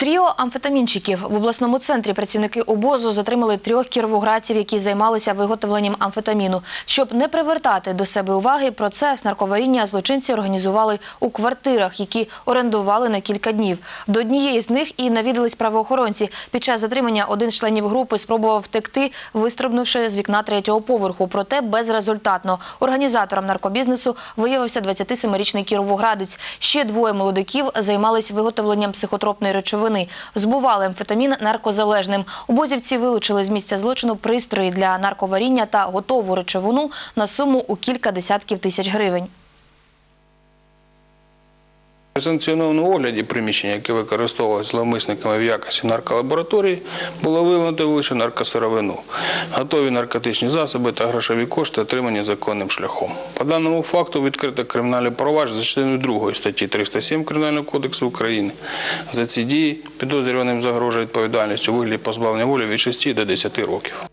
Тріо амфетамінчиків в обласному центрі працівники обозу затримали трьох кіровоградців, які займалися виготовленням амфетаміну. Щоб не привертати до себе уваги, процес нарковаріння злочинці організували у квартирах, які орендували на кілька днів. До однієї з них і навідались правоохоронці. Під час затримання один з членів групи спробував втекти, вистрибнувши з вікна третього поверху. Проте безрезультатно. Організатором наркобізнесу виявився 27-річний кіровоградець. Ще двоє молодиків займались виготовленням психотропної речовини. Збували амфетамін наркозалежним. Обозівці вилучили з місця злочину пристрої для нарковаріння та готову речовину на суму у кілька десятків тисяч гривень. Санкціонованому огляді приміщення, яке використовувалося зловмисниками в якості нарколабораторії, було виявлено лише наркосировину, готові наркотичні засоби та грошові кошти, отримані законним шляхом. По даному факту відкрито кримінальне провадження за частиною 2 статті 307 Кримінального кодексу України. За ці дії підозрюваним загрожує відповідальність у вигляді позбавлення волі від 6 до 10 років.